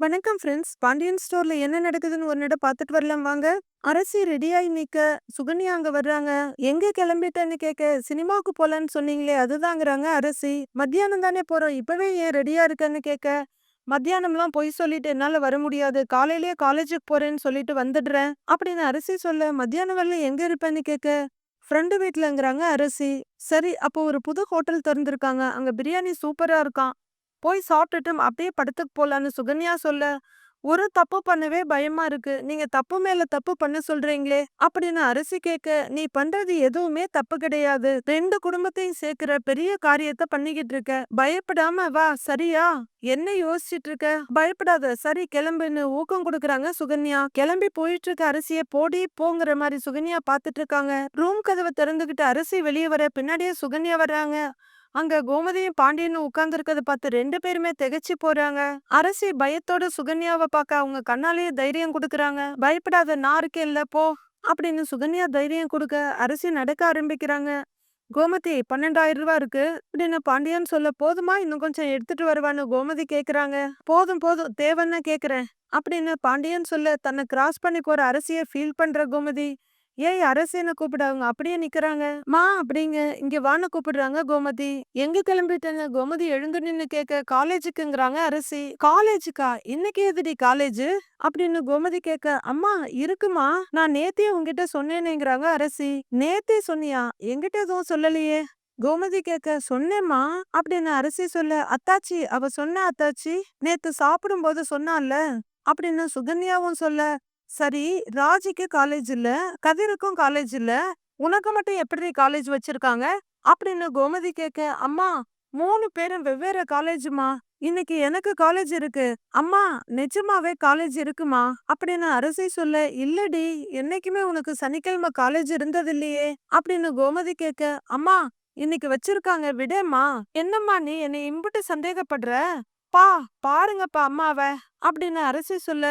வணக்கம் ஃப்ரெண்ட்ஸ். பாண்டியன் ஸ்டோர்ல என்ன நடக்குதுன்னு ஒரு நட பார்த்துட்டு வரலாம் வாங்க. அரசி ரெடியாயி நிக்க, சுகன்யா அங்க வர்றாங்க. எங்க கிளம்பிட்டேன்னு கேட்க, சினிமாவுக்கு போகலான்னு சொன்னீங்களே அதுதாங்கிறாங்க அரசி. மத்தியானம் தானே போறோம். இப்பவே ஏன் ரெடியா இருக்கேன்னு கேட்க, மத்தியானம்லாம் பொய் சொல்லிட்டு என்னால வர முடியாது. காலையிலேயே காலேஜுக்கு போறேன்னு சொல்லிட்டு வந்துடுறேன். அப்படின்னு அரசி சொல்ல, மத்தியானம் வரல எங்க இருப்பேன்னு கேட்க, ஃப்ரெண்டு வீட்டிலங்கிறாங்க அரசி. சரி அப்போ ஒரு புது ஹோட்டல் திறந்துருக்காங்க அங்க பிரியாணி சூப்பரா இருக்கான் போய் சாப்பிட்டுட்டு அப்படியே படத்துக்கு போலான்னு சுகன்யா சொல்ல, ஒரு தப்பு பண்ணவே பயமா இருக்கு. நீங்க தப்பு மேல தப்பு பண்ண சொல்றீங்களே அப்படின்னு அரசி கேட்க, நீ பண்றது எதுவுமே தப்பு கிடையாது. ரெண்டு குடும்பத்தையும் சேர்க்கிற பெரிய காரியத்தை பண்ணிக்கிட்டு இருக்க. பயப்படாம வா சரியா? என்ன யோசிச்சுட்டு இருக்க? பயப்படாத சரி கிளம்புன்னு ஊக்கம் கொடுக்குறாங்க சுகன்யா. கிளம்பி போயிட்டு இருக்க அரிசிய போடி போங்கிற மாதிரி சுகன்யா பார்த்துட்டு இருக்காங்க. ரூம் கதவை திறந்துகிட்டு அரிசி வெளியே வர பின்னாடியே சுகன்யா வர்றாங்க. அங்க கோமதியும் பாண்டியனும் உட்கார்ந்துருக்கத பார்த்து ரெண்டு பேருமே திகச்சு போறாங்க. அரசி பயத்தோட சுகன்யாவை பார்க்க அவங்க கண்ணாலேயே தைரியம் கொடுக்குறாங்க பயப்படாத நான் இருக்கேன்ல போ அப்படின்னு சுகன்யா தைரியம் கொடுக்க அரசி நடக்க ஆரம்பிக்கிறாங்க. கோமதி 12,000 ரூபா இருக்கு அப்படின்னு பாண்டியன் சொல்ல போதுமா இன்னும் கொஞ்சம் எடுத்துட்டு வருவான்னு கோமதி கேக்குறாங்க. போதும் போதும் தேவைன்னா கேக்குறேன் அப்படின்னு பாண்டியன் சொல்ல தன்னை கிராஸ் பண்ணி போற அரசியை ஃபீல் பண்ற கோமதி ஏய் அரசேன கூப்பிட அவங்க அப்படியே நிக்கிறாங்க. மா அப்படிங்க. இங்க வான கூப்பிடுறாங்க கோமதி. எங்க கிளம்பிட்டேன்னு? கோமதி எழுந்து நின்னு கேட்க காலேஜுக்குங்கிறாங்க அரசி. காலேஜுக்கா? இன்னைக்கு எதுடி காலேஜ்? அப்படின்னு கோமதி கேட்க அம்மா இருக்குமா. நான் நேத்தே உங்ககிட்ட சொன்னேனேங்கிறாங்க அரசி. நேத்தே சொன்னியா? என்கிட்ட எதுவும் சொல்லலையே. கோமதி கேட்க சொன்னேம்மா. அப்படின்னு அரசி சொல்ல அத்தாச்சி அவ சொன்ன அத்தாச்சி நேத்து சாப்பிடும்போது சொன்னான்ல அப்படின்னு சுகன்யாவும் சொல்ல சரி ராஜிக்கு காலேஜ் இல்ல கதிருக்கும் காலேஜ் இல்ல உனக்கு மட்டும் எப்படி காலேஜ் வச்சிருக்காங்க? அப்படின்னு கோமதி கேட்க அம்மா மூணு பேரும் வெவ்வேறு காலேஜுமா இன்னைக்கு எனக்கு காலேஜ் இருக்கு. அம்மா நிஜமாவே காலேஜ் இருக்குமா? அப்படின்னு அரசி சொல்ல இல்லடி என்னைக்குமே உனக்கு சனிக்கிழமை காலேஜ் இருந்தது இல்லையே அப்படின்னு கோமதி கேட்க அம்மா இன்னைக்கு வச்சிருக்காங்க விடேம்மா. என்னம்மா நீ என்னை இம்புட்டு சந்தேகப்படுற? பா பாருங்கப்பா அம்மாவ. அப்படின்னு அரசி சொல்ல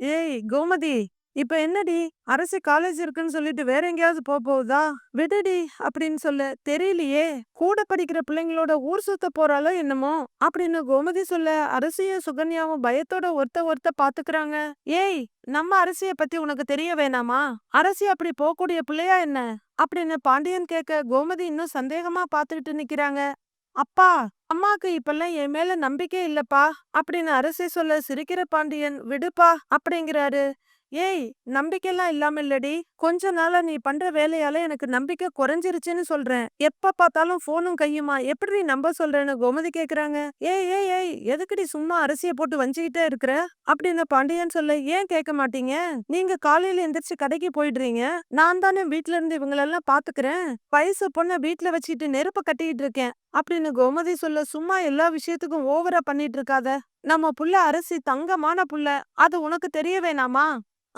ஏய் கோமதி இப்ப என்னடி? அரசு காலேஜ் இருக்குன்னு சொல்லிட்டு வேற எங்கேயாவது போக போகுதா? விடுடி அப்படின்னு சொல்ல தெரியலையே. கூட படிக்கிற பிள்ளைங்களோட ஊர் சுத்த போறாளோ என்னமோ? அப்படின்னு கோமதி சொல்ல அரசியும் சுகன்யாவும் பயத்தோட ஒருத்த ஒருத்த பாத்துக்கிறாங்க. ஏய் நம்ம அரசிய பத்தி உனக்கு தெரிய வேணாமா? அரசி அப்படி போகக்கூடிய பிள்ளையா என்ன? அப்படின்னு பாண்டியன் கேட்க கோமதி இன்னும் சந்தேகமா பாத்துக்கிட்டு நிக்கிறாங்க. அப்பா அம்மாக்கு இப்பெல்லாம் என் மேல நம்பிக்கை இல்லப்பா. அப்படின்னு அரசே சொல்ல சிரிக்கிற பாண்டியன் விடுப்பா அப்படிங்கிறாரு. ஏய் நம்பிக்கைலாம் இல்லாம இல்லடி கொஞ்ச நாளா நீ பண்ற வேலையால எனக்கு நம்பிக்கை குறைஞ்சிருச்சுன்னு சொல்றேன். எப்ப பார்த்தாலும் போனும் கையுமா? எப்படி நம்ப சொல்றேன்னு கோமதி கேக்குறாங்க. ஏய் ஏய் ஏய் எதுக்குடி சும்மா அரிசிய போட்டு வஞ்சிக்கிட்டே இருக்கிற? அப்படின்னு பாண்டியன் சொல்ல ஏன் கேட்க மாட்டீங்க? நீங்க காலையில எந்திரிச்சு கடைக்கு போயிடுறீங்க. நான் தானே வீட்ல இருந்து இவங்களெல்லாம் பாத்துக்கிறேன். வயசு பொண்ண வீட்டுல வச்சுக்கிட்டு நெருப்ப கட்டிக்கிட்டு இருக்கேன். அப்படின்னு கோமதி சொல்ல சும்மா எல்லா விஷயத்துக்கும் ஓவரா பண்ணிட்டு இருக்காத. நம்ம புள்ள அரிசி தங்கமான புள்ள. அது உனக்கு தெரிய வேணாமா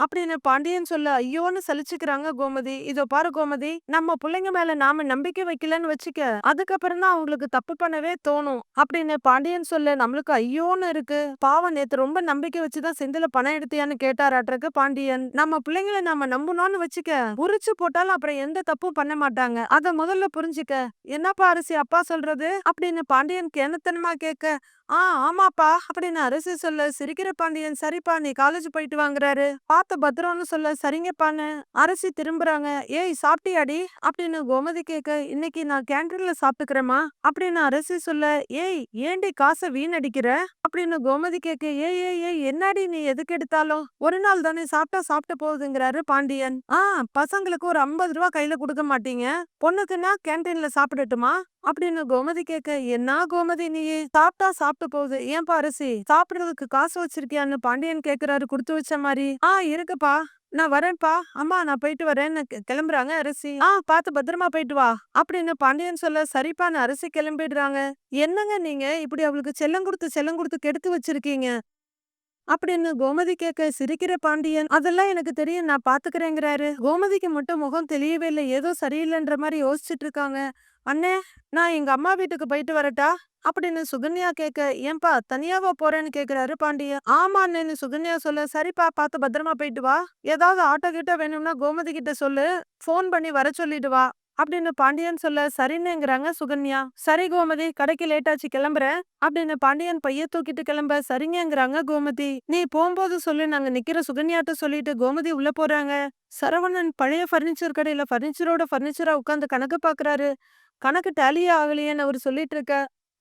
அப்படின்னு பாண்டியன் சொல்ல ஐயோன்னு சலிச்சுக்கிறாங்க கோமதி. இதோ பாரு கோமதி நம்ம பிள்ளைங்க மேல நாம நம்பிக்கை வைக்கலன்னு வச்சுக்க அதுக்கப்புறம் தான் அவங்களுக்கு தப்பு பண்ணவே தோணும். அப்படின்னு பாண்டியன் சொல்ல நம்மளுக்கு ஐயோன்னு இருக்கு. பாவம் நேத்து ரொம்ப நம்பிக்கை வச்சுதான் செந்தில பணம் எடுத்தியான்னு கேட்டாராட்டுருக்கு பாண்டியன். நம்ம பிள்ளைங்களை நாம நம்பணும்னு வச்சுக்க உரிச்சு போட்டாலும் அப்புறம் எந்த தப்பும் பண்ண மாட்டாங்க. அத முதல்ல புரிஞ்சுக்க. என்னப்பா அரிசி அப்பா சொல்றது? அப்படின்னு பாண்டியன் கேனத்தனமா கேட்க ஆ ஆமாப்பா. அப்படின்னு அரசு சொல்ல சிரிக்கிற பாண்டியன் சரிப்பா நீ காலேஜ் போயிட்டு வாங்குறாரு. பார்த்து பத்திரம்னு சொல்ல சரிங்கப்பான்னு அரசி திரும்புறாங்க. ஏய் சாப்பிட்டியாடி? அப்படின்னு கோமதி கேட்க இன்னைக்கு நான் கேன்டீன்ல சாப்பிட்டுக்கிறேமா அப்படின்னு அரசி சொல்ல ஏய் ஏண்டி காசை வீணடிக்கிற? அப்படின்னு கோமதி கேட்க ஏய் ஏய் ஏய் என்னாடி நீ எதுக்கு எடுத்தாலும்? ஒரு நாள் தானே சாப்பிட்டா சாப்பிட்டு போகுதுங்கிறாரு பாண்டியன். ஆ பசங்களுக்கு ஒரு ஐம்பது ரூபா கையில கொடுக்க மாட்டீங்க. பொண்ணுக்குன்னா கேண்டீன்ல சாப்பிடட்டுமா? அப்படின்னு கோமதி கேட்க என்ன கோமதி நீ சாப்பிட்டா சாப்பிட்டு போகுது. ஏன்பா அரிசி? சாப்பிடுறதுக்கு காசு வச்சிருக்கியான்னு பாண்டியன் கேக்குறாரு குடுத்து வச்ச மாதிரி ஆ இருக்குப்பா. நான் வரேன்ப்பா. அம்மா நான் போயிட்டு வரேன்னு கிளம்புறாங்க அரிசி. ஆ பார்த்து பத்திரமா போயிட்டு வா அப்படின்னு பாண்டியன் சொல்ல சரிப்பான்னு அரிசி கிளம்பிடுறாங்க. என்னங்க நீங்க? இப்படி அவளுக்கு செல்லம் கொடுத்து செல்லம் கொடுத்து கெடுத்து வச்சிருக்கீங்க. அப்படின்னு கோமதி கேட்க சிரிக்கிற பாண்டியன் அதெல்லாம் எனக்கு தெரியும் நான் பாத்துக்கிறேங்கிறாரு. கோமதிக்கு மட்டும் முகம் தெரியவே இல்லை. ஏதோ சரியில்லைன்ற மாதிரி யோசிச்சுட்டு இருக்காங்க. அண்ணே நான் எங்க அம்மா வீட்டுக்கு போயிட்டு வரட்டா? அப்படின்னு சுகன்யா கேட்க ஏன்பா தனியாவா போறேன்னு கேக்குறாரு பாண்டியன். ஆமா அண்ணேன்னு சுகன்யா சொல்ல சரிப்பா பார்த்து பத்திரமா போயிட்டு வா. ஏதாவது ஆட்டோ கிட்ட வேணும்னா கோமதி கிட்ட சொல்லு. ஃபோன் பண்ணி வர சொல்லிட்டு வா. அப்படின்னு பாண்டியன் சொல்ல சரின்னுங்கிறாங்க சுகன்யா. சரி கோமதி கடைக்கு லேட்டாச்சு கிளம்புறேன். அப்படின்னு பாண்டியன் பைய தூக்கிட்டு கிளம்ப சரிங்கங்கிறாங்க கோமதி. நீ போகும்போது சொல்லு நாங்க நிக்கிற சுகன்யாட்ட சொல்லிட்டு கோமதி உள்ள போறாங்க. சரவணன் பழைய ஃபர்னிச்சர் கடையில ஃபர்னிச்சரோட ஃபர்னிச்சரா உட்காந்து கணக்கு பாக்குறாரு. கணக்கு டேலியே ஆகலையேன்னு அவர் சொல்லிட்டு இருக்க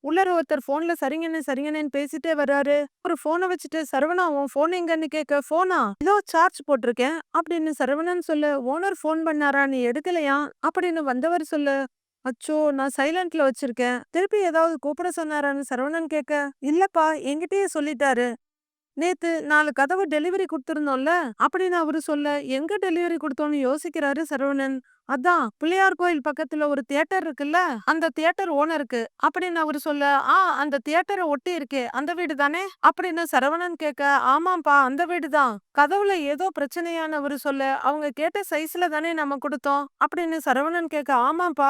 உள்ளர ஒருத்தர் போன்ல சரிங்கன்னு சரிங்கன்னு பேசிட்டே வர்றாரு. ஒரு போனை வச்சுட்டு சரவணா உன் போன் எங்கன்னு கேட்க போனா இதோ சார்ஜ் போட்டிருக்கேன். அப்படின்னு சரவணன் சொல்ல ஓனர் போன் பண்ணாரா? நீ எடுக்கலையா? அப்படின்னு வந்தவர் சொல்ல அச்சோ நான் சைலண்ட்ல வச்சிருக்கேன். திருப்பி ஏதாவது கூப்பிட சொன்னாரான்னு சரவணன் கேட்க இல்லப்பா என்கிட்டயே சொல்லிட்டாரு. நேத்து நாலு கதவு டெலிவரி கொடுத்திருந்தோம்ல அப்படின்னு அவரு சொல்ல எங்க டெலிவரி கொடுத்தோம்னு யோசிக்கிறாரு சரவணன். அதான் பிள்ளையார் கோயில் பக்கத்துல ஒரு தியேட்டர் இருக்குல்ல அந்த தியேட்டர் ஓனருக்கு அப்படின்னு அவரு சொல்ல ஆ அந்த தியேட்டரை ஒட்டி இருக்கே அந்த வீடு தானே? அப்படின்னு சரவணன் கேட்க ஆமாப்பா அந்த வீடு தான். கதவுல ஏதோ பிரச்சனையானவரு சொல்ல அவங்க கேட்ட சைஸ்ல தானே நம்ம கொடுத்தோம் அப்படின்னு சரவணன் கேட்க ஆமாப்பா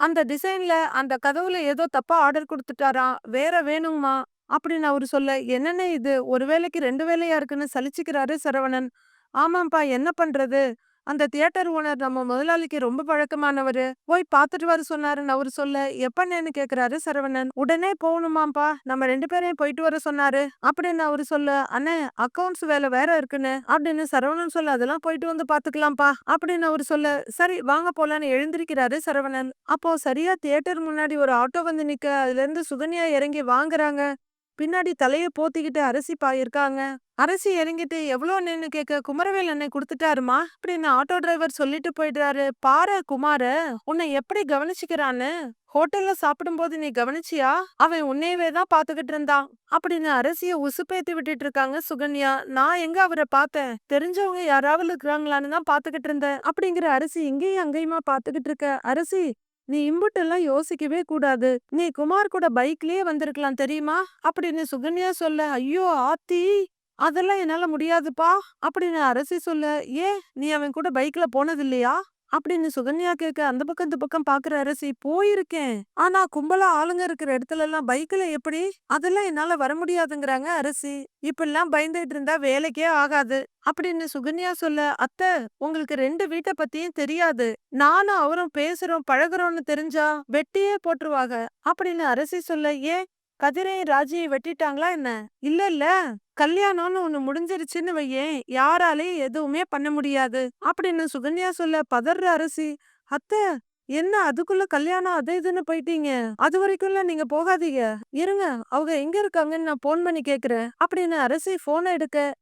அந்த டிசைன்ல அந்த கதவுல ஏதோ தப்பா ஆர்டர் கொடுத்துட்டாராம் வேற வேணுமா அப்படின்னு அவரு சொல்ல என்னென்ன இது? ஒரு வேளைக்கு ரெண்டு வேலையா இருக்குன்னு சலிச்சுக்கிறாரு சரவணன். ஆமாம்ப்பா என்ன பண்றது? அந்த தியேட்டர் ஓனர் நம்ம முதலாளிக்கு ரொம்ப பழக்கமானவரு. போய் பார்த்துட்டு வர சொன்னாருன்னு அவரு சொல்ல எப்பன்னு கேக்குறாரு சரவணன்? உடனே போகணுமாப்பா நம்ம ரெண்டு பேரையும் போயிட்டு வர சொன்னாரு. அப்படின்னு அவரு சொல்ல அண்ணே அக்கவுண்ட்ஸ் வேலை வேற இருக்குன்னு. அப்படின்னு சரவணன் சொல்ல அதெல்லாம் போயிட்டு வந்து பாத்துக்கலாம்ப்பா அப்படின்னு அவரு சொல்ல சரி வாங்க போலான்னு எழுந்திருக்கிறாரு சரவணன். அப்போ சரியா தியேட்டர் முன்னாடி ஒரு ஆட்டோ வந்து நிக்க அதுல இருந்து சுகன்யா இறங்கி வாங்குறாங்க. பின்னாடி தலைய போத்திக்கிட்டு அரசி பாயிருக்காங்க. அரசி இறங்கிட்டு எவ்வளோ நின்னு கேட்க குமரவேல் அண்ணன் கொடுத்துட்டாருமா? அப்படின்னு ஆட்டோ டிரைவர் சொல்லிட்டு போயிடுறாரு. பாரு குமார உன்னை எப்படி கவனிச்சுக்கிறான்னு? ஹோட்டல்ல சாப்பிடும்போது நீ கவனிச்சியா? அவன் உன்னையவே தான் பாத்துக்கிட்டு இருந்தான். அப்படின்னு அரசிய உசுப்பேத்தி விட்டுட்டு இருக்காங்க சுகன்யா. நான் எங்க அவரை பார்த்தேன்? தெரிஞ்சவங்க யாராவது இருக்கிறாங்களான்னு தான் பாத்துக்கிட்டு இருந்தேன். அப்படிங்கிற அரிசி இங்கேயும் அங்கேயுமா பாத்துக்கிட்டு இருக்க? அரசி நீ இம்புட்டெல்லாம் யோசிக்கவே கூடாது. நீ குமார் கூட பைக்லயே வந்திருக்கலாம் தெரியுமா? அப்படின்னு சுகன்யா சொல்ல ஐயோ ஆத்தி அதெல்லாம் என்னால முடியாதுப்பா அப்படின்னு அரசி சொல்ல ஏ நீ அவன் கூட பைக்ல போனது இல்லையா அப்படின்னு சுகன்யா கேட்க அந்த பக்கம் இந்த பக்கம் பாக்குற அரசி போயிருக்கேன். ஆனா கும்பலா ஆளுங்க இருக்கிற இடத்துல எல்லாம் பைக்ல எப்படி? அதெல்லாம் என்னால வர முடியாதுங்கிறாங்க அரசி. இப்பெல்லாம் பயந்துட்டு இருந்தா வேலைக்கே ஆகாது. அப்படின்னு சுகன்யா சொல்ல அத்தை உங்களுக்கு ரெண்டு வீட்டை பத்தியும் தெரியாது. நானும் அவரும் பேசுறோம் பழகுறோம்னு தெரிஞ்சா வெட்டியே போட்டுருவாங்க. அப்படின்னு அரசி சொல்ல ஏன்? கதிரையும் ராஜியை வெட்டிட்டாங்களா என்ன? இல்ல இல்ல. கல்யாணம்னு ஒண்ணு முடிஞ்சிருச்சுன்னு வையேன் யாராலையும் எதுவுமே பண்ண முடியாது. அப்படின்னு சுகன்யா சொல்ல பதற அரசி அத்தை என்ன அதுக்குள்ள கல்யாணம் அது இதுன்னு போயிட்டீங்க? அது வரைக்கும்ல நீங்க போகாதீங்க. இருங்க அவங்க எங்க இருக்காங்கன்னு நான் போன் பண்ணி கேக்குறேன். அப்படின்னு அரசி போனை எடுக்க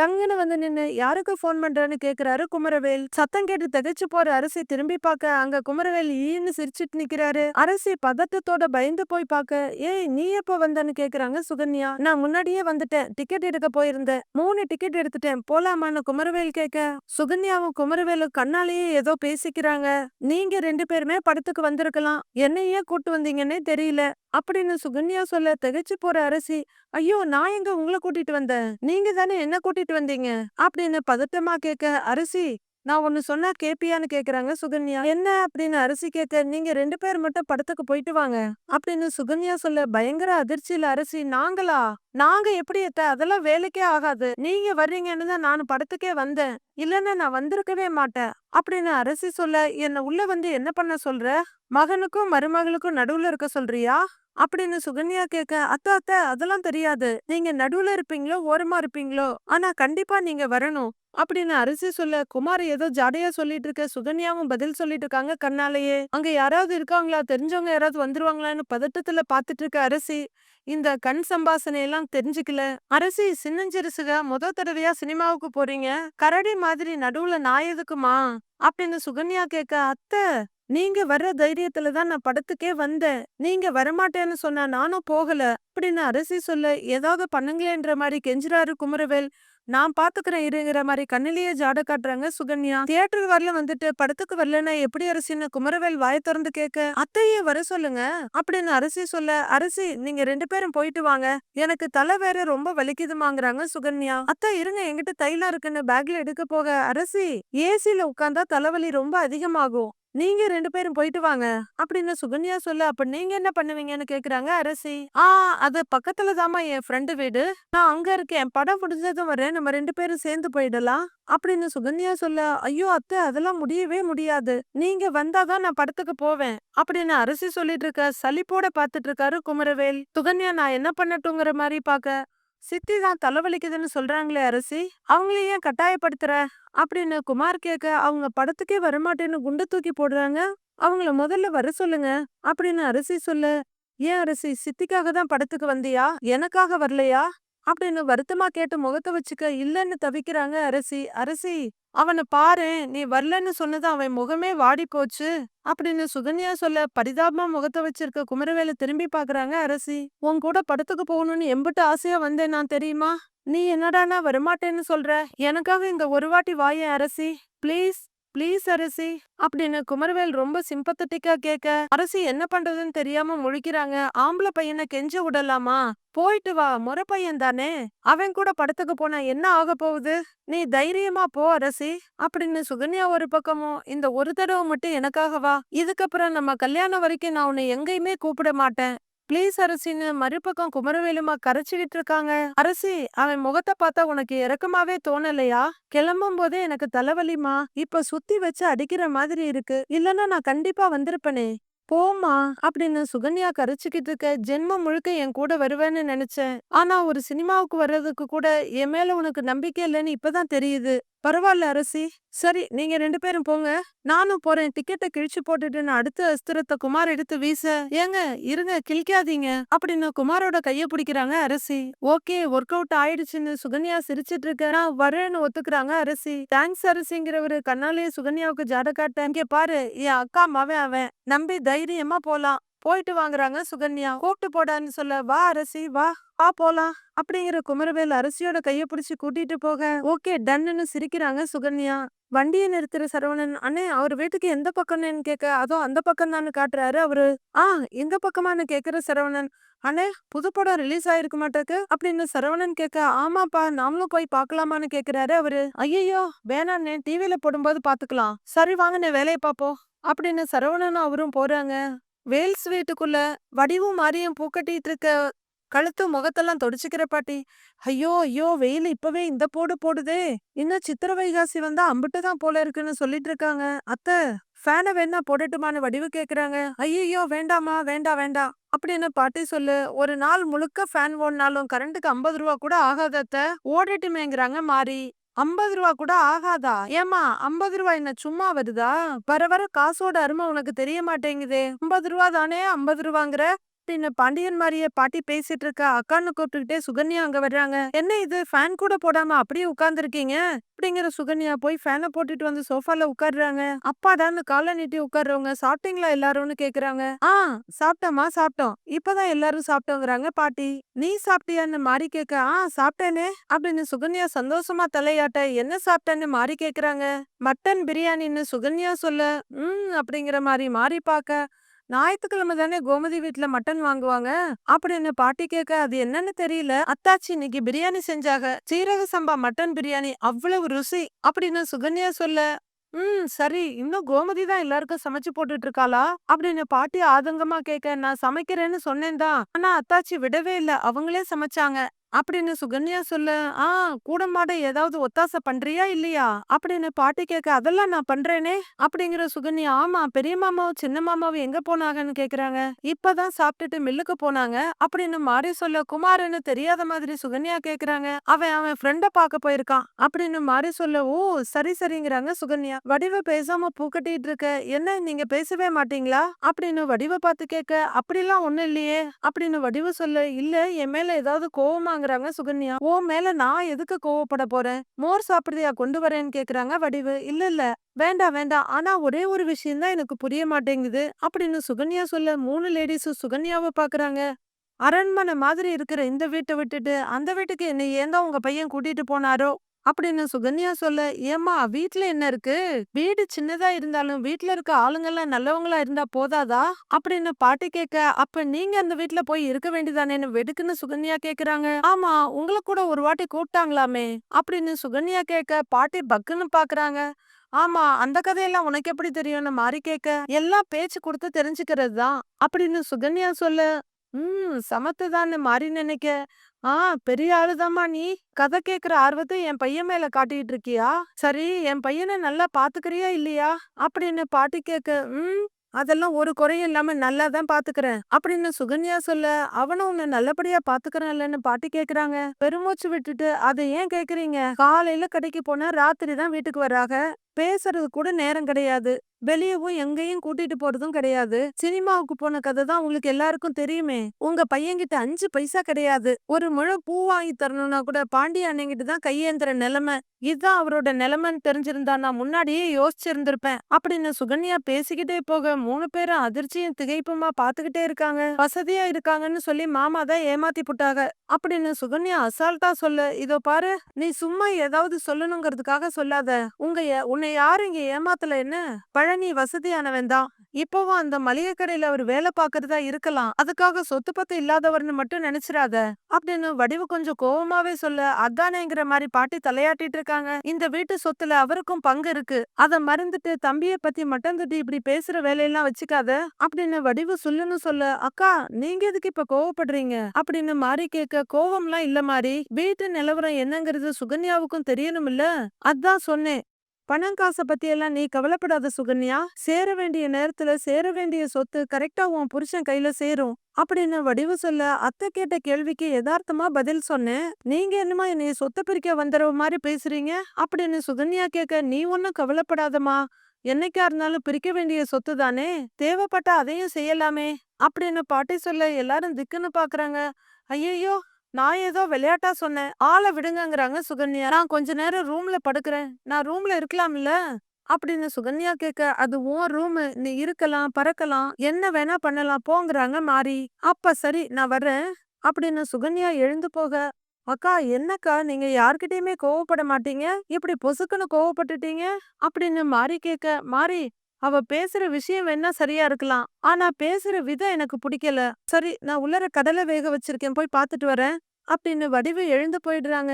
டங்குன்னு வந்து நின்று யாருக்கு ஃபோன் பண்றேன்னு கேக்குறாரு குமரவேல். சத்தம் கேட்டு திகைச்சு போற அரசி திரும்பி பார்க்க அங்க குமரவேல் ஈன்னு சிரிச்சிட்டு நிக்கிறாரு. அரசி பதட்டத்தோட பயந்து போய் பார்க்க ஏய் நீ எப்ப வந்தன்னு கேக்குறாங்க சுகன்யா. நான் முன்னாடியே வந்துட்டேன். டிக்கெட் எடுக்க போயிருந்தேன். மூணு டிக்கெட் எடுத்துட்டேன். போலாமான்னு குமரவேல் கேட்க சுகன்யாவும் குமரவேலும் கண்ணாலேயே ஏதோ பேசிக்கிறாங்க. நீங்க ரெண்டு பேருமே படத்துக்கு வந்திருக்கலாம். என்னையே கூட்டு வந்தீங்கன்னே தெரியல. அப்படின்னு சுகன்யா சொல்ல திகைச்சு போற அரசி. ஐயோ நான் எங்க உங்களை கூட்டிட்டு வந்தேன்? நீங்க தானே என்ன கூட்டிட்டு வந்தீங்க? அப்படின்னு பதட்டமா கேட்க அரிசி நான் ஒன்னு சொன்னா கேப்பியான்னு கேக்குறாங்க சுகன்யா. என்ன அப்படின்னு அரிசி கேட்க நீங்க ரெண்டு பேர் மட்டும் படத்துக்கு போயிட்டு வாங்க அப்படின்னு சுகன்யா சொல்ல பயங்கர அதிர்ச்சியில அரிசி நாங்களா? நாங்க எப்படி எத்த அதெல்லாம் வேலைக்கே ஆகாது. நீங்க வர்றீங்கன்னு தான் நான் படத்துக்கே வந்தேன். இல்லைன்னா நான் வந்திருக்கவே மாட்டேன் அப்படின்னு அரசி சொல்ல என்ன உள்ள வந்து என்ன பண்ண சொல்ற? மகனுக்கும் மருமகளுக்கும் நடுவுல இருக்க சொல்றியா? அப்படின்னு சுகன்யா கேட்க அத்தா அத்தை அதெல்லாம் தெரியாது. நீங்க நடுவுல இருப்பீங்களோ ஓரமா இருப்பீங்களோ ஆனா கண்டிப்பா நீங்க வரணும். அப்படின்னு அரிசி சொல்ல குமார் ஏதோ ஜாடையா சொல்லிட்டு இருக்க சுகன்யாவும் பதில் சொல்லிட்டு இருக்காங்க கண்ணாலேயே. அங்க யாராவது இருக்காங்களா? தெரிஞ்சவங்க யாராவது வந்துருவாங்களான்னு பதட்டத்துல பாத்துட்டு இருக்க அரிசி. இந்த கண் சம்பாசனை எல்லாம் தெரிஞ்சுக்கல. அரசி சின்னஞ்சிறுசுக முத தடவையா சினிமாவுக்கு போறீங்க. கரடி மாதிரி நடுவுல நான் எதுக்குமா? அப்படின்னு சுகன்யா கேட்க அத்தை நீங்க வர்ற தைரியத்துல தான் நான் படத்துக்கே வந்தேன். நீங்க வரமாட்டேன்னு சொன்னா நானும் போகல. அப்படின்னு அரசி சொல்ல ஏதாவது பண்ணுங்களேன்ற மாதிரி கெஞ்சுறாரு குமரவேல். நான் பாத்துக்கிறேன் இருங்கிற மாதிரி கண்ணிலேயே ஜாட காட்டுறாங்க சுகன்யா. தியேட்டர் வரல வந்துட்டு படத்துக்கு வரலன்னா எப்படி அரசின்னு குமரவேல் வாய திறந்து கேட்க அத்தையே வர சொல்லுங்க அப்படின்னு அரசி சொல்ல அரசி நீங்க ரெண்டு பேரும் போயிட்டு வாங்க. எனக்கு தலை வேற ரொம்ப வலிக்குதுமாங்கிறாங்க சுகன்யா. அத்தை இருங்க எங்கிட்ட தைலம் இருக்குன்னு பேக்ல எடுக்க போக. அரசி ஏசில உட்கார்ந்தா தலைவலி ரொம்ப அதிகமாகும். நீங்க ரெண்டு பேரும் போயிட்டு வாங்க. அப்படின்னு சுகன்யா சொல்ல, அப்ப நீங்க என்ன பண்ணுவீங்கன்னு கேக்குறாங்க அரசி. ஆ அது பக்கத்துல தாம்மா என் ஃப்ரெண்டு வீடு. நான் அங்க இருக்கேன். படம் முடிஞ்சதும் வரேன். நம்ம ரெண்டு பேரும் சேர்ந்து போயிடலாம். அப்படின்னு சுகன்யா சொல்ல, ஐயோ அத்தை அதெல்லாம் முடியவே முடியாது. நீங்க வந்தாதான் நான் படத்துக்கு போவேன். அப்படின்னு அரசி சொல்லிட்டு இருக்க சலிப்போட பாத்துட்டு இருக்காரு குமரவேல். சுகன்யா நான் என்ன பண்ணட்டுங்கிற மாதிரி பாக்க சித்தி தான் தலைவலிக்குதுன்னு சொல்றாங்களே அரசி அவங்கள ஏன் கட்டாயப்படுத்துற? அப்படின்னு குமார் கேட்க அவங்க படத்துக்கே வரமாட்டேன்னு குண்டு தூக்கி போடுறாங்க. அவங்கள முதல்ல வர சொல்லுங்க அப்படின்னு அரசி சொல்லு. ஏன் அரசி சித்திக்காக தான் படத்துக்கு வந்தியா? எனக்காக வரலையா? அப்படின்னு வருத்தமா கேட்டு முகத்தை வச்சுக்க இல்லைன்னு தவிக்கிறாங்க அரசி. அரசி அவனை பாரு நீ வரலன்னு சொன்னது அவன் முகமே வாடி போச்சு அப்படின்னு சுகன்யா சொல்ல பரிதாபமா முகத்தை வச்சிருக்க குமரவேல திரும்பி பாக்குறாங்க அரசி. உன் கூட படத்துக்கு போகணும்னு எம்பிட்டு ஆசையா வந்தேன் நான் தெரியுமா? நீ என்னடானா வரமாட்டேன்னு சொல்ற? எனக்காக இந்த ஒரு வாட்டி வாய அரசி. ப்ளீஸ் ப்ளீஸ் அரசி அப்படின்னு குமரவேல் ரொம்ப சிம்பத்தட்டிக்கா கேட்க அரசி என்ன பண்றதுன்னு தெரியாம முழிக்கிறாங்க. ஆம்பளை பையனை கெஞ்ச விடலாமா? போயிட்டு வா முறை பையன் தானே. அவன் கூட படத்துக்கு போனா என்ன ஆக போகுது? நீ தைரியமா போ அரசி அப்படின்னு சுகன்யா ஒரு பக்கமும் இந்த ஒரு தடவை மட்டும் எனக்காக வா. இதுக்கப்புறம் நம்ம கல்யாணம் வரைக்கும் நான் உன்னை எங்கேயுமே கூப்பிட மாட்டேன். ப்ளீஸ் அரசின்னு மறுபக்கம் குமரவேலுமா கரைச்சுக்கிட்டு இருக்காங்க. அரசி அவன் முகத்தை பார்த்தா உனக்கு இறக்கமாவே தோணலையா? கிளம்பும் போதே எனக்கு தலைவலிமா இப்ப சுத்தி வச்சு அடிக்கிற மாதிரி இருக்கு. இல்லன்னா நான் கண்டிப்பா வந்திருப்பனே. போம்மா அப்படின்னு சுகன்யா கரைச்சுக்கிட்டு இருக்க ஜென்மம் முழுக்க என் கூட வருவேன்னு நினைச்சேன். ஆனா ஒரு சினிமாவுக்கு வர்றதுக்கு கூட என் மேல உனக்கு நம்பிக்கை இல்லைன்னு இப்பதான் தெரியுது. பரவாயில்ல அரசி. சரி நீங்க ரெண்டு பேரும் போங்க. நானும் போறேன். டிக்கெட்டை கிழிச்சு போட்டுட்டுன்னு நான் அடுத்த அஸ்திரத்தை குமார் எடுத்து வீச. ஏங்க இருங்க கிழிக்காதீங்க. அப்படின்னு குமாரோட கைய பிடிக்கிறாங்க அரசி. ஓகே ஒர்க் அவுட் ஆயிடுச்சுன்னு சுகன்யா சிரிச்சிட்டு இருக்க நான் வரேன்னு ஒத்துக்கிறாங்க அரசி. தேங்க்ஸ் அரசிங்கிறவரு கண்ணாலே சுகன்யாவுக்கு ஜாட காட்ட. இங்க பாரு என் அக்கா மவன் அவன். நம்பி தைரியமா போலாம். போயிட்டு வாங்குறாங்க. சுகன்யா கூப்பிட்டு போடான்னு சொல்ல வா அரசி வா ஆ போலாம். அப்படிங்கிற குமரவேல் அரசியோட கைய பிடிச்சு கூட்டிட்டு போக ஓகே டன்னுன்னு சிரிக்கிறாங்க சுகன்யா. வண்டியை நிறுத்துற சரவணன் அண்ணே அவர் வீட்டுக்கு எந்த பக்கம்னு கேட்க அதோ அந்த பக்கம் தானு காட்டுறாரு அவரு. ஆ எந்த பக்கமானு கேக்குற சரவணன். அண்ணே புது படம் ரிலீஸ் ஆயிருக்க மாட்டேக்கு? அப்படின்னு சரவணன் கேட்க ஆமாப்பா நாமளும் போய் பாக்கலாமான்னு கேக்குறாரு அவரு. ஐயோ வேணாண்ணே டிவில போடும்போது பாத்துக்கலாம். சரி வாங்கண்ணே வேலையை பாப்போம். அப்படின்னு சரவணனும் அவரும் போறாங்க. வேல்ஸ் வீட்டுக்குள்ள வடிவும் மாரியும் பூக்கட்டிட்டு இருக்க கழுத்து முகத்தெல்லாம் தொடச்சுக்கிற பாட்டி. ஐயோ ஐயோ வெயில் இப்பவே இந்த போடு போடுதே. இன்னும் சித்திர வைகாசி வந்தா அம்பிட்டு தான் போல இருக்குன்னு சொல்லிட்டு இருக்காங்க. அத்தை ஃபேனை வேணா போடட்டுமான்னு வடிவு கேட்குறாங்க ஐயோ வேண்டாமா வேண்டாம் வேண்டாம் அப்படின்னு பாட்டி சொல்லு. ஒரு நாள் முழுக்க ஃபேன் ஓடினாலும் கரண்ட்டுக்கு ஐம்பது ரூபா கூட ஆகாதத்த ஓடட்டுமேங்கிறாங்க மாறி. ஐம்பது ரூபா கூட ஆகாதா? ஏமா ஐம்பது ரூபா என்ன சும்மா வருதா? வர வர காசோட அருமை உனக்கு தெரிய மாட்டேங்குதே. ஐம்பது ரூபா தானே? ஐம்பது ரூபாங்கிற? அப்படின்னு பாண்டியன் மாதிரியே பாட்டி பேசிட்டு இருக்க அக்கான்னு கூப்பிட்டுக்கிட்டே சுகன்யா அங்க வர்றாங்க. என்ன இது? ஃபேன் கூட போடாம அப்படியே உட்கார்ந்துருக்கீங்க? அப்படிங்கிற சுகன்யா போய் ஃபேனை போட்டுட்டு வந்து சோஃபால உட்காடுறாங்க அப்பாடான்னு காலை நீட்டி உட்கார்றவங்க. சாப்பிட்டீங்களா எல்லாரும்னு கேக்குறாங்க. ஆ சாப்பிட்டோமா சாப்பிட்டோம். இப்பதான் எல்லாரும் சாப்பிட்டோங்கிறாங்க பாட்டி. நீ சாப்பிட்டியான்னு மாறி கேட்க ஆ சாப்பிட்டேனே அப்படின்னு சுகன்யா சந்தோஷமா தலையாட்ட என்ன சாப்பிட்டேன்னு மாறி கேக்குறாங்க. மட்டன் பிரியாணின்னு சுகன்யா சொல்ல ம் அப்படிங்கிற மாதிரி மாறி பார்க்க ஞாயிற்றுக்கிழமை தானே கோமதி வீட்ல மட்டன் வாங்குவாங்க. அப்படின்னு பாட்டி கேட்க அது என்னன்னு தெரியல. அத்தாச்சி இன்னைக்கு பிரியாணி செஞ்சாக சீரக சம்பா மட்டன் பிரியாணி அவ்வளவு ருசி. அப்படின்னு சுகன்யா சொல்ல ம் சரி இன்னும் கோமதி தான் எல்லாருக்கும் சமைச்சு போட்டுட்டு இருக்காளா? அப்படின்னு பாட்டி ஆதங்கமா கேட்க நான் சமைக்கிறேன்னு சொன்னேன் தான் ஆனா அத்தாச்சி விடவே இல்ல. அவங்களே சமைச்சாங்க. அப்படின்னு சுகன்யா சொல்ல ஆ கூடமாட ஏதாவது ஒத்தாசை பண்றியா இல்லையா? அப்படின்னு பாட்டி கேட்க அதெல்லாம் நான் பண்றேனே. அப்படிங்கிற சுகன்யா ஆமா பெரிய மாமாவும் சின்ன மாமாவும் எங்க போனாங்கன்னு கேக்குறாங்க. இப்பதான் சாப்பிட்டுட்டு மில்லுக்கு போனாங்க. அப்படின்னு மாறி சொல்ல குமாரன்னு தெரியாத மாதிரி சுகன்யா கேக்குறாங்க. அவன் அவன் ஃப்ரெண்ட பாக்க போயிருக்கான். அப்படின்னு மாறி சொல்ல ஓ சரி சரிங்கிறாங்க சுகன்யா. வடிவ பேசாம பூக்கட்டிட்டு இருக்க. என்ன நீங்க பேசவே மாட்டீங்களா? அப்படின்னு வடிவ பார்த்து கேட்க அப்படிலாம் ஒண்ணும் இல்லையே. அப்படின்னு வடிவ சொல்ல இல்ல என் மேல ஏதாவது கோவமா வாங்குறாங்க சுகன்யா. ஓ மேல நான் எதுக்கு கோவப்பட போறேன்? மோர் சாப்பிடுறியா? கொண்டு வரேன்னு கேக்குறாங்க வடிவு. இல்ல இல்ல. வேண்டாம் வேண்டாம் ஆனா ஒரே ஒரு விஷயம் தான் எனக்கு புரிய மாட்டேங்குது அப்படின்னு சுகன்யா சொல்ல மூணு லேடிஸும் சுகன்யாவை பாக்குறாங்க. அரண்மனை மாதிரி இருக்கிற இந்த வீட்டை விட்டுட்டு அந்த வீட்டுக்கு என்னை ஏன் தான் உங்க பையன் கூட்டிட்டு போனாரோ? அப்படின்னு சுகன்யா சொல்ல ஏமா வீட்ல என்ன இருக்கு? வீடு சின்னதா இருந்தாலும் வீட்ல இருக்க ஆளுங்கெல்லாம் நல்லவங்களா இருந்தா போதாதா? அப்படின்னு பாட்டி கேட்க அப்ப நீங்க அந்த வீட்ல போய் இருக்க வேண்டியதானேன்னு வெடுக்குன்னு சுகன்யா கேக்குறாங்க. ஆமா உங்களை கூட ஒரு வாட்டி கூப்பிட்டாங்களாமே? அப்படின்னு சுகன்யா கேட்க பாட்டி பக்குன்னு பாக்குறாங்க. ஆமா அந்த கதையெல்லாம் உனக்கு எப்படி தெரியும்னு மாறி கேட்க எல்லாம் பேச்சு கொடுத்து தெரிஞ்சுக்கிறது தான் அப்படின்னு சுகன்யா சொல்ல ம் சமத்துதான்னு மாறி நினைக்க ஆ பெரிய ஆளுதாம்மா நீ. கதை கேக்குற ஆர்வத்தை என் பையன் மேல காட்டிட்டு இருக்கியா? சரி என் பையனை நல்லா பாத்துக்கிறியா இல்லையா? அப்படின்னு பாட்டி கேட்க ம் அதெல்லாம் ஒரு குறையும் இல்லாம நல்லா தான் பாத்துக்கிறேன். அப்படின்னு சுகன்யா சொல்ல அவனும் உன்னை நல்லபடியா பாத்துக்கிறேன்லன்னு பாட்டி கேக்குறாங்க. பெருமூச்சு விட்டுட்டு அதை ஏன் கேக்குறீங்க? காலையில கடைக்கு போனா ராத்திரி தான் வீட்டுக்கு வராங்க பேசுறது கூட நேரம் கிடையாது. வெளியவும் எங்கேயும் கூட்டிட்டு போறதும் கிடையாது. சினிமாவுக்கு போன கதை தான் உங்களுக்கு எல்லாருக்கும் தெரியுமே. உங்க பையன்கிட்ட அஞ்சு பைசா கிடையாது. ஒரு முழு பூ வாங்கி தரணும்னா கூட பாண்டிய அண்ணங்கிட்ட தான் கையேந்திர நிலைமை. இதுதான் அவரோட நிலைமைன்னு தெரிஞ்சிருந்தா நான் முன்னாடியே யோசிச்சிருந்திருப்பேன். அப்படின்னு சுகன்யா பேசிக்கிட்டே போக மூணு பேரும் அதிர்ச்சியும் திகைப்புமா பாத்துக்கிட்டே இருக்காங்க. வசதியா இருக்காங்கன்னு சொல்லி மாமா தான் ஏமாத்தி புட்டாங்க. அப்படின்னு சுகன்யா அசால்ட்டா சொல்ல. இதோ பாரு நீ சும்மா ஏதாவது சொல்லணுங்கிறதுக்காக சொல்லாத. உங்க உன்னை உன்னை யாரும் இங்க ஏமாத்தல என்ன? பழனி வசதியானவன் தான். இப்பவும் அந்த மளிகை கடையில அவர் வேலை பாக்குறதா இருக்கலாம். அதுக்காக சொத்து பத்து இல்லாதவர்னு மட்டும் நினைச்சிராத அப்படின்னு வடிவு கொஞ்சம் கோவமாவே சொல்ல அதானேங்கிற மாதிரி பாட்டி தலையாட்டிட்டு இருக்காங்க. இந்த வீட்டு சொத்துல அவருக்கும் பங்கு இருக்கு. அத மறந்துட்டு தம்பிய பத்தி மட்டம் தட்டி இப்படி பேசுற வேலையெல்லாம் வச்சுக்காத. அப்படின்னு வடிவு சொல்லுன்னு சொல்ல அக்கா நீங்க எதுக்கு இப்ப கோவப்படுறீங்க? அப்படின்னு மாறி கேட்க கோவம்லாம் இல்ல மாறி. வீட்டு நிலவரம் என்னங்கிறது சுகன்யாவுக்கும் தெரியணும் இல்ல அதான் சொன்னேன். பணம் காசை பத்தி எல்லாம் நீ கவலைப்படாத சுகன்யா. சேர வேண்டிய நேரத்துல சேர வேண்டிய சொத்து கரெக்டா உன் புருஷன் கையில சேரும். அப்படின்னு வடிவு சொல்ல அத்தை கேட்ட கேள்விக்கு யதார்த்தமா பதில் சொன்னேன். நீங்க என்னமா என்னைய சொத்தை பிரிக்க வந்துடுற மாதிரி பேசுறீங்க? அப்படின்னு சுகன்யா கேட்க நீ ஒன்னும் கவலைப்படாதமா என்னைக்கா இருந்தாலும் பிரிக்க வேண்டிய சொத்து தானே? தேவைப்பட்ட அதையும் செய்யலாமே. அப்படின்னு பாட்டி சொல்ல எல்லாரும் திக்குன்னு பாக்குறாங்க. ஐயையோ நான் ஏதோ விளையாட்டா சொன்னேன். ஆளை விடுங்கங்கிறாங்க சுகன்யா. நான் கொஞ்ச நேரம் ரூம்ல படுக்கிறேன். நான் ரூம்ல இருக்கலாம்ல? அப்படின்னு சுகன்யா கேட்க அது உன் ரூமு. நீ இருக்கலாம் பறக்கலாம். என்ன வேணா பண்ணலாம். போங்கறாங்க மாறி. அப்ப சரி நான் வர்றேன். அப்படின்னு சுகன்யா எழுந்து போக அக்கா என்னக்கா? நீங்க யார்கிட்டயுமே கோவப்பட மாட்டீங்க. இப்படி பொசுக்குன்னு கோவப்பட்டுட்டீங்க? அப்படின்னு மாறி கேட்க மாறி அவ பேசுற விஷயம் வேணா சரியா இருக்கலாம். ஆனா பேசுற விதம் எனக்கு பிடிக்கல. சரி நான் உள்ளர கடலை வேக வச்சிருக்கேன் போய் பாத்துட்டு வரேன் அப்படின்னு வடிவு எழுந்து போயிடுறாங்க.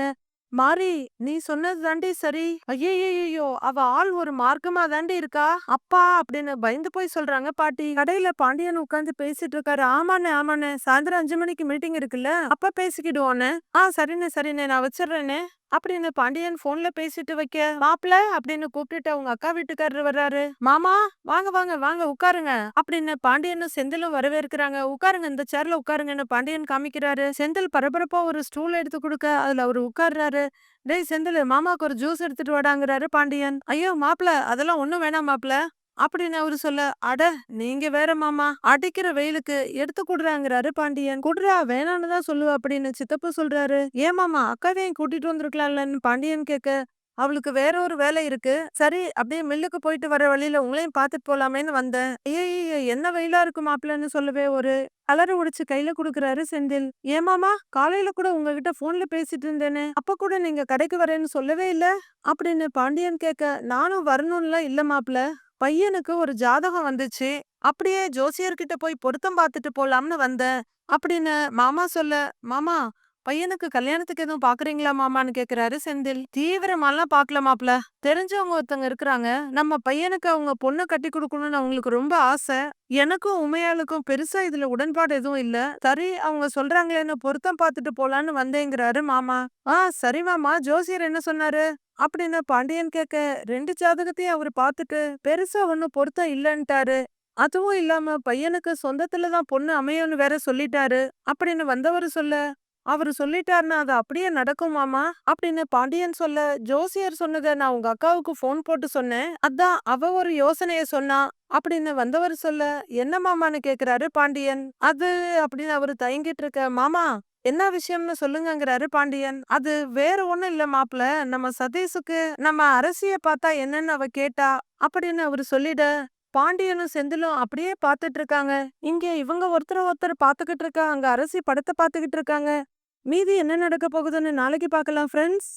மாறி நீ சொன்னது தாண்டி சரி. ஐயோ அவ ஆள் ஒரு மார்க்கமா தாண்டி இருக்கா? அப்பா அப்படின்னு பயந்து போய் சொல்றாங்க பாட்டி. கடையில பாண்டியன் உட்காந்து பேசிட்டு இருக்காரு. ஆமாண்ணே ஆமாண்ணே. சாயந்தரம் அஞ்சு மணிக்கு மீட்டிங் இருக்குல்ல அப்ப பேசிக்கிடுவோன்னு ஆ சரிண்ணே சரிண்ணே நான் வச்சிடுறேனே அப்படின்னு பாண்டியன் போன்ல பேசிட்டு வைக்க மாப்பிள அப்படின்னு கூப்பிட்டுட்டு அவங்க அக்கா வீட்டுக்காரரு வர்றாரு. மாமா வாங்க வாங்க வாங்க உட்காருங்க. அப்படின்னு பாண்டியனும் செந்திலும் வரவேற்கிறாங்க. உட்காருங்க இந்த சேர்ல உட்காருங்கன்னு பாண்டியன் காமிக்கிறாரு. செந்தில் பரபரப்பா ஒரு ஸ்டூல் எடுத்து கொடுக்க அதுல அவர் உட்கார்றாரு. டேய் செந்தில் மாமாவுக்கு ஒரு ஜூஸ் எடுத்துட்டு வாடாங்கிறாரு பாண்டியன். ஐயோ மாப்பிள அதெல்லாம் ஒண்ணும் வேணாம் மாப்பிள. அப்படின்னு அவரு சொல்ல அட நீங்க வேற மாமா அடிக்கிற வெயிலுக்கு எடுத்து குடுறாங்கிறாரு பாண்டியன். குடுறா வேணான்னு தான் சொல்லுவ அப்படின்னு சித்தப்பா சொல்றாரு. ஏன் மாமா அக்காவையும் கூட்டிட்டு வந்திருக்கலாம்லன்னு பாண்டியன் கேட்க அவளுக்கு வேற ஒரு வேலை இருக்கு. சரி அப்படியே மில்லுக்கு போயிட்டு வர வழியில உங்களையும் பார்த்துட்டு போலாமேன்னு வந்தேன். ஐயோ என்ன வெயிலா இருக்கு மாப்பிள்ளன்னு சொல்லவே ஒரு கலரை உடைச்சு கையில குடுக்கறாரு செந்தில். ஏமாமா காலையில கூட உங்ககிட்ட போன்ல பேசிட்டு இருந்தேனே அப்ப கூட நீங்க கடைக்கு வரேன்னு சொல்லவே இல்ல? அப்படின்னு பாண்டியன் கேட்க நானும் வரணும்லாம் இல்ல மாப்பிள்ள. பையனுக்கு ஒரு ஜாதகம் வந்துச்சு. அப்படியே ஜோசியர்கிட்ட போய் பொருத்தம் பார்த்துட்டு போலாம்னு வந்தேன். அப்படின்னு மாமா சொல்ல மாமா பையனுக்கு கல்யாணத்துக்கு எதுவும் பாக்குறீங்களா மாமான்னு கேக்குறாரு செந்தில். தீவிரமாலாம் பாக்கல மாப்ள. தெரிஞ்சவங்க ஒருத்தங்க இருக்கிறாங்க. நம்ம பையனுக்கு அவங்க பொண்ணு கட்டி கொடுக்கணும்னு அவங்களுக்கு ரொம்ப ஆசை. எனக்கும் உமையாளுக்கும் பெருசா இதுல உடன்பாடு எதுவும் இல்ல. சரி அவங்க சொல்றாங்களேன்னு பொருத்தம் பார்த்துட்டு போலான்னு வந்தேங்கிறாரு மாமா. ஆ சரி மாமா. ஜோசியர் என்ன சொன்னாரு? அப்படின்னு பாண்டியன் கேட்க ரெண்டு ஜாதகத்தையும் அவர் பார்த்துட்டு பெருசா ஒன்னும் பொருத்தம் இல்லன்ட்டாரு. அதுவும் இல்லாம பையனுக்கு சொந்தத்துல தான் பொண்ணு அமையும்னு வேற சொல்லிட்டாரு. அப்படின்னு வந்தவர் சொல்ல அவரு சொல்லிட்டாருன்னா அது அப்படியே நடக்குமாமா அப்படின்னு பாண்டியன் சொல்ல ஜோசியர் சொன்னதை நான் உங்க அக்காவுக்கு ஃபோன் போட்டு சொன்னேன். அதான் அவ ஒரு யோசனைய சொன்னா அப்படின்னு வந்தவர் சொல்ல என்ன மாமான்னு கேக்குறாரு பாண்டியன்? அது அப்படின்னு அவரு தயங்கிட்டு இருக்க மாமா என்ன விஷயம்னு சொல்லுங்கங்கிறாரு பாண்டியன். அது வேற ஒண்ணும் இல்ல மாப்ள. நம்ம சதீஷுக்கு நம்ம அரசிய பார்த்தா என்னன்னு அவ கேட்டா அப்படின்னு அவரு சொல்லிட பாண்டியனும் செந்திலும் அப்படியே பார்த்துட்டு இருக்காங்க. இங்க இவங்க ஒருத்தர் ஒருத்தர் பாத்துக்கிட்டு இருக்கா அங்க அரசி படத்தை பார்த்துக்கிட்டு இருக்காங்க. மீதி என்ன நடக்க போகுதுன்னு நாளைக்கு பார்க்கலாம் ஃப்ரெண்ட்ஸ்